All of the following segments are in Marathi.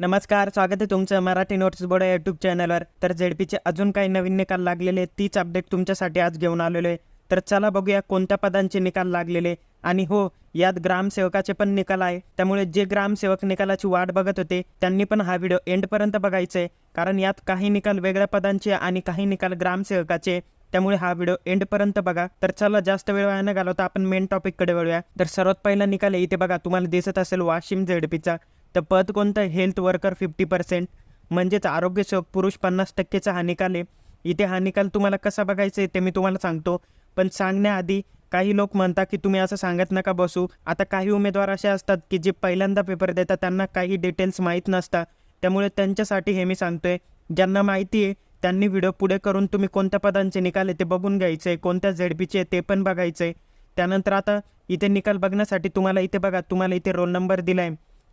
नमस्कार स्वागत आहे तुमचं मराठी नोट्स बोर्ड या यूट्यूब चॅनलवर तर झेडपीचे अजून काही नवीन निकाल लागलेले तीच अपडेट तुमच्यासाठी आज घेऊन आलेलो आहे. तर चला बघूया कोणत्या पदांचे निकाल लागलेले आणि हो यात ग्रामसेवकाचे पण निकाल आहे. त्यामुळे जे ग्रामसेवक निकालाची वाट बघत होते त्यांनी पण हा व्हिडिओ एंडपर्यंत बघायचा आहे कारण यात काही निकाल वेगळ्या पदांचे आणि काही निकाल ग्रामसेवकाचे त्यामुळे हा व्हिडिओ एंडपर्यंत बघा. तर चला जास्त वेळ वाया न घालवता आपण मेन टॉपिककडे वळूया. तर सर्वात पहिला निकाल आहे इथे बघा तुम्हाला दिसत असेल वाशिम झेडपीचा तर पद कोणतं? हेल्थ वर्कर फिफ्टी पर्सेंट म्हणजेच आरोग्यसेवक पुरुष पन्नास टक्केचा हा निकाल आहे. इथे हा निकाल तुम्हाला कसा बघायचा आहे ते मी तुम्हाला सांगतो. पण सांगण्याआधी काही लोक म्हणतात की तुम्ही असं सांगत नका बसू. आता काही उमेदवार असे असतात की जे पहिल्यांदा पेपर देतात त्यांना काही डिटेल्स माहीत नसतात. त्यामुळे त्यांच्यासाठी हे मी सांगतोय. ज्यांना माहिती आहे त्यांनी व्हिडिओ पुढे करून तुम्ही कोणत्या पदांचे निकाल आहे ते बघून घ्यायचे कोणत्या झेडपीचे ते पण बघायचं आहे त्यानंतर आता इथे निकाल बघण्यासाठी तुम्हाला इथे बघा तुम्हाला इथे रोल नंबर दिला आहे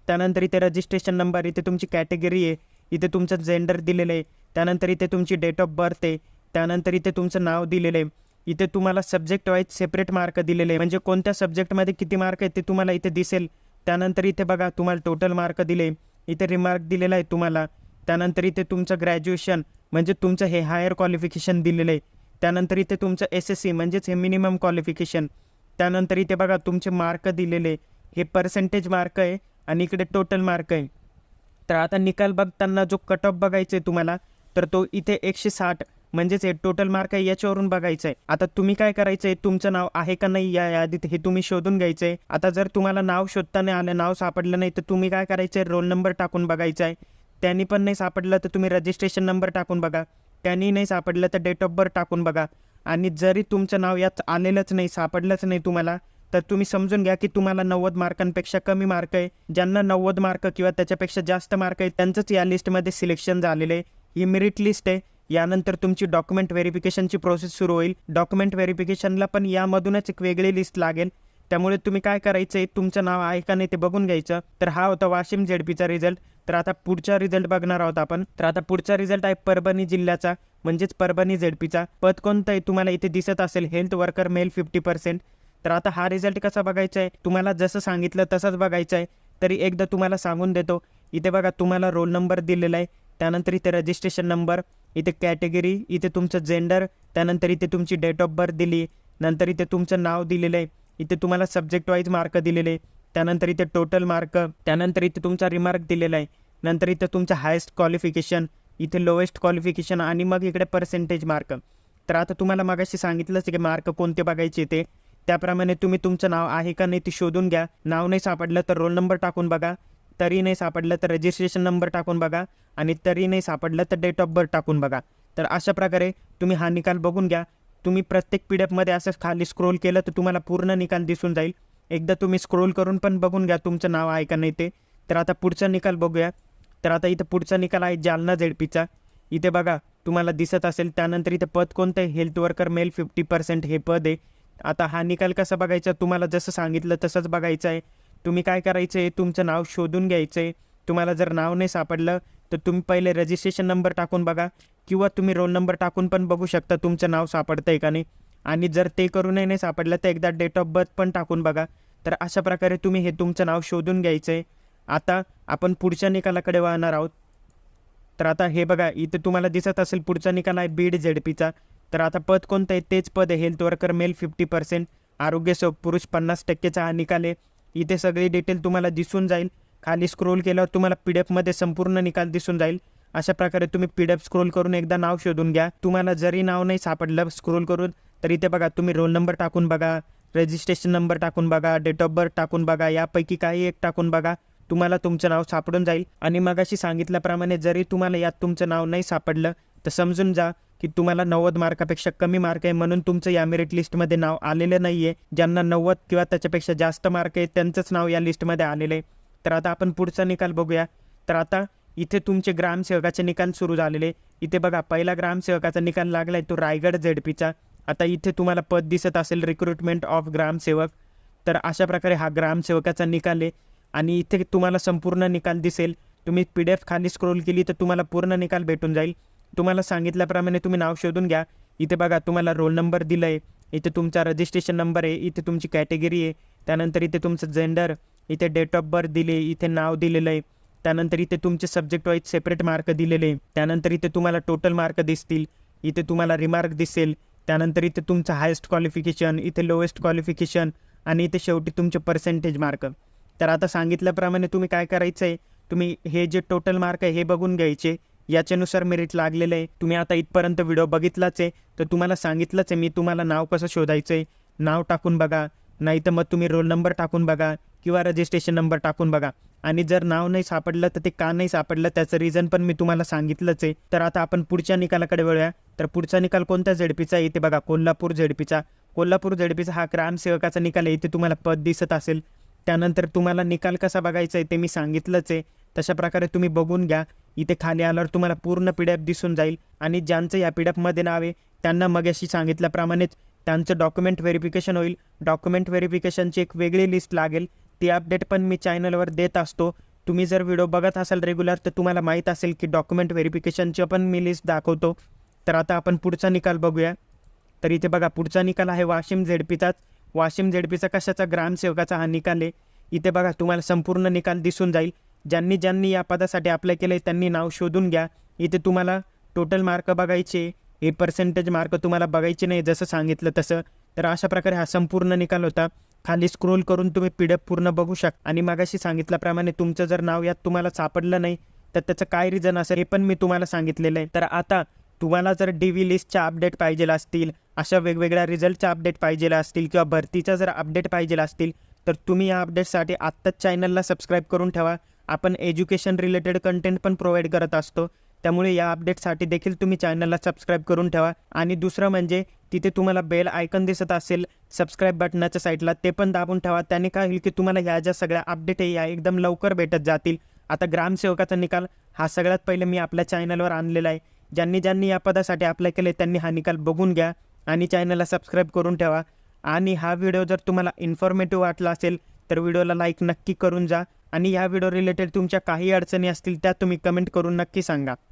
त्यानंतर इथे रजिस्ट्रेशन नंबर इथे तुमची कॅटेगरी आहे इथे तुमचं जेंडर दिलेलं आहे त्यानंतर इथे तुमची डेट ऑफ बर्थ आहे त्यानंतर इथे तुमचं नाव दिलेलं आहे. इथे तुम्हाला सब्जेक्ट वाईज सेपरेट मार्क दिलेले आहे. म्हणजे कोणत्या सब्जेक्टमध्ये किती मार्क आहेत ते तुम्हाला इथे दिसेल. त्यानंतर इथे बघा तुम्हाला टोटल मार्क दिले इथे रिमार्क दिलेला आहे तुम्हाला. त्यानंतर इथे तुमचं ग्रॅज्युएशन म्हणजे तुमचं हे हायर क्वालिफिकेशन दिलेलं आहे. त्यानंतर इथे तुमचं एस एस सी म्हणजेच हे मिनिमम क्वालिफिकेशन त्यानंतर इथे बघा तुमचे मार्क दिलेले हे पर्सेंटेज मार्क आहे. आणि इकडे टोटल मार्क आहे. तर आता निकाल बघताना जो कट ऑफ बघायचा आहे तुम्हाला तर तो इथे एकशे साठ म्हणजेच हे टोटल मार्क आहे याच्यावरून बघायचं आहे आता तुम्ही काय करायचं आहे तुमचं नाव आहे का नाही या यादीत हे तुम्ही शोधून घ्यायचं आहे आता जर तुम्हाला नाव शोधता नाही आलं नाव सापडलं नाही तर तुम्ही काय करायचं आहे रोल नंबर टाकून बघायचा आहे त्यांनी पण नाही सापडलं तर तुम्ही रजिस्ट्रेशन नंबर टाकून बघा. त्यांनी नाही सापडलं तर डेट ऑफ बर्थ टाकून बघा. आणि जरी तुमचं नाव यात आलेलंच नाही सापडलंच नाही तुम्हाला तर तुम्ही समजून घ्या की तुम्हाला नव्वद मार्कांपेक्षा कमी मार्क आहे. ज्यांना नव्वद मार्क किंवा त्याच्यापेक्षा जास्त मार्क आहे त्यांचंच या लिस्टमध्ये सिलेक्शन झालेलं आहे. ही मेरिट लिस्ट आहे. यानंतर तुमची डॉक्युमेंट व्हेरिफिकेशनची प्रोसेस सुरू होईल. डॉक्युमेंट व्हेरिफिकेशनला पण यामधूनच एक वेगळी लिस्ट लागेल. त्यामुळे तुम्ही काय करायचं आहे तुमचं नाव आहे का नाही ते बघून घ्यायचं. तर हा होता वाशिम झेडपीचा रिझल्ट तर आता पुढचा रिझल्ट बघणार आहोत आपण. तर आता पुढचा रिझल्ट आहे परभणी जिल्ह्याचा म्हणजेच परभणी झेडपीचा पद कोणतं आहे तुम्हाला इथे दिसत असेल? Health worker male fifty percent तर आता हा रिझल्ट कसा बघायचा आहे? तुम्हाला जसं सांगितलं तसंच बघायचं आहे. तरी एकदा तुम्हाला सांगून देतो. इथे बघा तुम्हाला रोल नंबर दिलेला आहे. त्यानंतर इथे रजिस्ट्रेशन नंबर इथे कॅटेगरी इथे तुमचं जेंडर त्यानंतर इथे तुमची डेट ऑफ बर्थ दिली नंतर इथे तुमचं नाव दिलेलं आहे. इथे तुम्हाला सब्जेक्ट वाईज मार्क दिलेले त्यानंतर इथे टोटल मार्क त्यानंतर इथे तुमचा रिमार्क दिलेला आहे. नंतर इथे तुमचं हायेस्ट क्वालिफिकेशन इथे लोएस्ट क्वालिफिकेशन आणि मग इकडे पर्सेंटेज मार्क तर आता तुम्हाला मागाशी सांगितलंच की मार्क कोणते बघायचे ते. त्याप्रमाणे तुम्ही तुमचं नाव आहे का नाही ते शोधून घ्या. नाव नाही सापडलं तर रोल नंबर टाकून बघा. तरी नाही सापडलं तर रजिस्ट्रेशन नंबर टाकून बघा. आणि तरी नाही सापडलं तर डेट ऑफ बर्थ टाकून बघा. तर अशा प्रकारे तुम्ही हा निकाल बघून घ्या. तुम्ही प्रत्येक पी डी एफमध्ये असं खाली स्क्रोल केलं तर तुम्हाला पूर्ण निकाल दिसून जाईल. एकदा तुम्ही स्क्रोल करून पण बघून घ्या तुमचं नाव आहे का नाही ते. तर आता पुढचा निकाल बघूया. तर आता इथं पुढचा निकाल आहे जालना झेडपीचा इथे बघा तुम्हाला दिसत असेल. त्यानंतर इथं पद कोणतं आहे? Health worker male fifty percent हे पद आहे. आता हा निकाल कसा बघायचा? तुम्हाला जसं सांगितलं तसंच बघायचं आहे तुम्ही काय करायचं आहे तुमचं नाव शोधून घ्यायचं आहे तुम्हाला जर नाव नाही सापडलं तर तुम्ही पहिले रजिस्ट्रेशन नंबर टाकून बघा. किंवा तुम्ही रोल नंबर टाकून पण बघू शकता तुमचं नाव सापडतं आहे का नाही. आणि जर ते करूनही नाही सापडलं तर एकदा डेट ऑफ बर्थ पण टाकून बघा. तर अशा प्रकारे तुम्ही हे तुमचं नाव शोधून घ्यायचं आहे आता आपण पुढच्या निकालाकडे वाहणार आहोत. तर आता हे बघा इथे तुम्हाला दिसत असेल पुढचा निकाल आहे बीड झेडपीचा तर आता पद कोणतं आहे? तेच पद आहे. Health worker male fifty percent आरोग्य सेवक पुरुष पन्नास टक्केचा हा निकाल आहे. इथे सगळी डिटेल तुम्हाला दिसून जाईल. खाली स्क्रोल केल्यावर तुम्हाला पी डी एफमध्ये संपूर्ण निकाल दिसून जाईल. अशा प्रकारे तुम्ही पी डी एफ स्क्रोल करून एकदा नाव शोधून घ्या. तुम्हाला जरी नाव नाही सापडलं स्क्रोल करून तर इथे बघा तुम्ही रोल नंबर टाकून बघा रजिस्ट्रेशन नंबर टाकून बघा डेट ऑफ बर्थ टाकून बघा यापैकी काही एक टाकून बघा. तुम्हाला तुमचं नाव सापडून जाईल. आणि मगाशी सांगितल्याप्रमाणे जरी तुम्हाला यात तुमचं नाव नाही सापडलं तर समजून जा. की तुम्हाला नव्वद मार्कापेक्षा कमी मार्क आहे म्हणून तुमचं या मेरिट लिस्टमध्ये नाव आलेलं नाही आहे ज्यांना नव्वद किंवा त्याच्यापेक्षा जास्त मार्क आहे त्यांचंच नाव या लिस्टमध्ये आलेलं आहे तर आता आपण पुढचा निकाल बघूया. तर आता इथे तुमचे ग्रामसेवकाचे निकाल सुरू झालेले. इथे बघा पहिला ग्रामसेवकाचा निकाल लागला आहे तो रायगड झेडपीचा आता इथे तुम्हाला पद दिसत असेल रिक्रुटमेंट ऑफ ग्रामसेवक तर अशा प्रकारे हा ग्रामसेवकाचा निकाल आहे. आणि इथे तुम्हाला संपूर्ण निकाल दिसेल. तुम्ही पी डी एफ खाली स्क्रोल केली तर तुम्हाला पूर्ण निकाल भेटून जाईल. तुम्हाला सांगितल्याप्रमाणे तुम्ही नाव शोधून घ्या. इथे बघा तुम्हाला रोल नंबर दिलं आहे इथे तुमचा रजिस्ट्रेशन नंबर आहे. इथे तुमची कॅटेगरी आहे. त्यानंतर इथे तुमचं जेंडर इथे डेट ऑफ बर्थ दिले इथे नाव दिलेलं आहे. त्यानंतर इथे तुमचे सब्जेक्ट वाईज सेपरेट मार्क दिलेले त्यानंतर इथे तुम्हाला टोटल मार्क दिसतील. इथे तुम्हाला रिमार्क दिसेल. त्यानंतर इथे तुमचं हायेस्ट क्वालिफिकेशन इथे लोएस्ट क्वालिफिकेशन आणि इथे शेवटी तुमचे पर्सेंटेज मार्क तर आता सांगितल्याप्रमाणे तुम्ही काय करायचं आहे तुम्ही हे जे टोटल मार्क आहे हे बघून घ्यायचे. याच्यानुसार मेरिट लागलेलं आहे. तुम्ही आता इथपर्यंत व्हिडिओ बघितलाच आहे. तर तुम्हाला सांगितलंच आहे मी तुम्हाला नाव कसं शोधायचं आहे नाव टाकून बघा. नाही तर मग तुम्ही रोल नंबर टाकून बघा किंवा रजिस्ट्रेशन नंबर टाकून बघा. आणि जर नाव नाही सापडलं तर ते का नाही सापडलं त्याचं रिझन पण मी तुम्हाला सांगितलंच आहे. तर आता आपण पुढच्या निकालाकडे वळूया. तर पुढचा निकाल कोणत्या झेडपीचा आहे? इथे बघा कोल्हापूर झेडपीचा कोल्हापूर झेडपीचा हा ग्रामसेवकाचा निकाल आहे. इथे तुम्हाला पद दिसत असेल. त्यानंतर तुम्हाला निकाल कसा बघायचा आहे ते मी सांगितलंच आहे. तशा प्रकारे तुम्ही बघून घ्या. इथे खाली आल्यावर तुम्हाला पूर्ण पी डी एफ दिसून जाईल. आणि ज्यांचं या पी डी एफमध्ये नाव आहे त्यांना मग अशी सांगितल्याप्रमाणेच त्यांचं डॉक्युमेंट व्हेरिफिकेशन होईल. डॉक्युमेंट व्हेरिफिकेशनची एक वेगळी लिस्ट लागेल. ती अपडेट पण मी चॅनलवर देत असतो. तुम्ही जर व्हिडिओ बघत असाल रेग्युलर तर तुम्हाला माहीत असेल की डॉक्युमेंट व्हेरिफिकेशनची पण मी लिस्ट दाखवतो. तर आता आपण पुढचा निकाल बघूया. तर इथे बघा पुढचा निकाल आहे वाशिम झेडपीचाच. वाशिम झेडपीचा कशाचा ग्रामसेवकाचा हा निकाल आहे? इथे बघा तुम्हाला संपूर्ण निकाल दिसून जाईल. ज्यांनी ज्यांनी या पदासाठी अप्लाय केलं आहे त्यांनी नाव शोधून घ्या. इथे तुम्हाला टोटल मार्क बघायचे हे पर्सेंटेज मार्क तुम्हाला बघायचे नाही जसं सांगितलं तसं. तर अशा प्रकारे हा संपूर्ण निकाल होता. खाली स्क्रोल करून तुम्ही पी डी एफ पूर्ण बघू शकता. आणि मागाशी सांगितल्याप्रमाणे तुमचं जर नाव यात तुम्हाला सापडलं नाही तर त्याचं काय रिझन असेल हे पण मी तुम्हाला सांगितलेलं आहे. तर आता तुम्हाला जर डी व्ही लिस्टच्या अपडेट पाहिजे असतील अशा वेगवेगळ्या रिझल्टच्या अपडेट पाहिजे असतील किंवा भरतीच्या जर अपडेट पाहिजे असतील तर तुम्ही या अपडेटसाठी आत्ताच चॅनलला सबस्क्राईब करून ठेवा. आपण एज्युकेशन रिलेटेड कंटेंट पण प्रोव्हाइड करत असतो. त्यामुळे या अपडेटसाठी देखील तुम्ही चॅनलला सबस्क्राईब करून ठेवा. आणि दुसरं म्हणजे तिथे तुम्हाला बेल आयकन दिसत असेल सबस्क्राईब बटनाच्या साईडला ते पण दाबून ठेवा. त्याने काय होईल की तुम्हाला ह्या ज्या सगळ्या अपडेट आहे या एकदम लवकर भेटत जातील. आता ग्रामसेवकाचा निकाल हा सगळ्यात पहिले मी आपल्या चॅनलवर आणलेला आहे. ज्यांनी ज्यांनी या पदासाठी अप्लाय केले त्यांनी हा निकाल बघून घ्या आणि चॅनलला सबस्क्राईब करून ठेवा. आणि हा व्हिडिओ जर तुम्हाला इन्फॉर्मेटिव्ह वाटला असेल तर व्हिडिओला लाईक नक्की करून जा. आणि ह्या व्हिडिओ रिलेटेड तुमच्या काही अडचणी असतील त्या तुम्ही कमेंट करून नक्की सांगा.